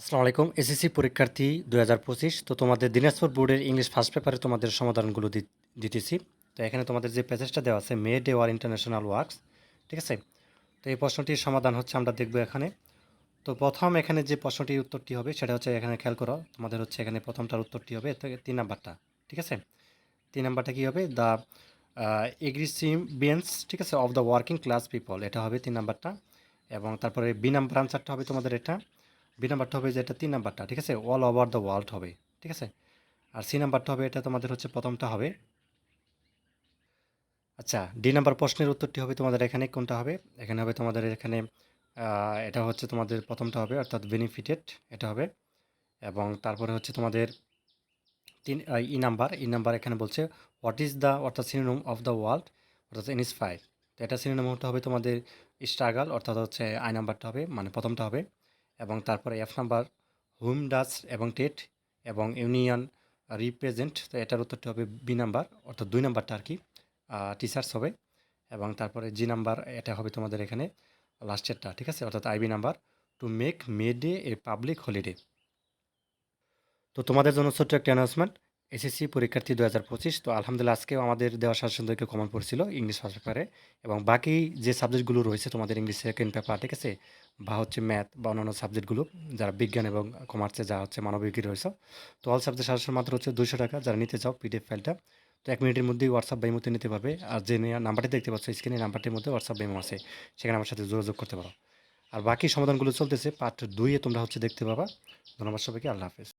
আসসালামু আলাইকুম, এসএসসি পরীক্ষার্থী দুই হাজার পঁচিশ। তো তোমাদের দিনাজপুর বোর্ডের ইংলিশ ফার্স্ট পেপারে তোমাদের সমাধানগুলো দিতেছি। তো এখানে তোমাদের যে প্যাসেজটা দেওয়া আছে May Day war international works ঠিক আছে? তো এই প্রশ্নটির সমাধান হচ্ছে আমরা দেখব এখানে। তো প্রথম এখানে যে প্রশ্নটির উত্তরটি হবে, সেটা হচ্ছে এখানে খেয়াল করো তোমাদের হচ্ছে এখানে প্রথমটার উত্তরটি হবে তিন নাম্বারটা, ঠিক আছে? তিন নাম্বারটা কী হবে? দ্য এগ্রিসিবিয়েন্স ঠিক আছে? Of the working class people এটা হবে তিন নাম্বারটা। এবং তারপরে বি নাম্বার আনসারটা হবে তোমাদের এটা। বি নাম্বারটা হবে যে এটা তিন নাম্বারটা, ঠিক আছে? অল ওভার দ্য ওয়ার্ল্ড হবে, ঠিক আছে? আর সি নাম্বারটা হবে, এটা তোমাদের হচ্ছে প্রথমটা হবে। আচ্ছা ডি নাম্বার প্রশ্নের উত্তরটি হবে তোমাদের এখানে, কোনটা হবে? এখানে হবে তোমাদের এখানে এটা হচ্ছে তোমাদের প্রথমটা হবে, অর্থাৎ বেনিফিটেড এটা হবে। এবং তারপরে হচ্ছে তোমাদের তিন ই নাম্বার ই নাম্বার এখানে বলছে হোয়াট ইজ দ্য অর্থাৎ সিনোনম অফ দ্য ওয়ার্ল্ড অর্থাৎ ইনস্পায়ার তো এটা সিনোনমটা হবে তোমাদের স্ট্রাগল অর্থাৎ হচ্ছে আই নাম্বারটা হবে মানে প্রথমটা হবে। এবং তারপরে এফ নাম্বার হুম ডাস এবং টেট এবং ইউনিয়ন রিপ্রেজেন্ট তো এটার উত্তরটি হবে বি নাম্বার অর্থাৎ দুই নাম্বারটা আর কি টিচার্স হবে। এবং তারপরে জি নাম্বার এটা হবে তোমাদের এখানে লাস্টেরটা ঠিক আছে? অর্থাৎ IB number to make May Day a public holiday তো তোমাদের জন্য ছোট্ট একটা অ্যানাউন্সমেন্ট এসএসসি পরীক্ষার্থী দু হাজার পঁচিশ, তো আলহামদুলিল্লাহ আজকেও আমাদের দেওয়া শাসনদেরকে কমন পড়ছিল ইংলিশ ফার্স্ট পেপারে এবং বাকি যে সাবজেক্টগুলো রয়েছে, তোমাদের ইংলিশ সেকেন্ড পেপার ঠিক আছে? বা হচ্ছে ম্যাথ বা অন্যান্য সাবজেক্টগুলো, যারা বিজ্ঞান এবং কমার্সে যা হচ্ছে মানবিকই রয়েছে। তো অল সাবজেক্ট শাসন মাত্র হচ্ছে দুশো টাকা, যারা নিতে চাও পিডিএফ ফাইলটা তো এক মিনিটের মধ্যেই হোয়াটসঅ্যাপ বাইমোতে নিতে পারবে। আর যে নাম্বারটি দেখতে পাচ্ছ স্ক্রিনে নাম্বারটির মধ্যে হোয়াটসঅ্যাপ বাইমো আছে। সেখানে আমার সাথে যোগাযোগ করতে পারো। আর বাকি সমাধানগুলো চলতেছে পার্ট দুইয়ে তোমরা হচ্ছে দেখতে পাবা। ধন্যবাদ সবাইকে, আল্লাহ হাফেজ।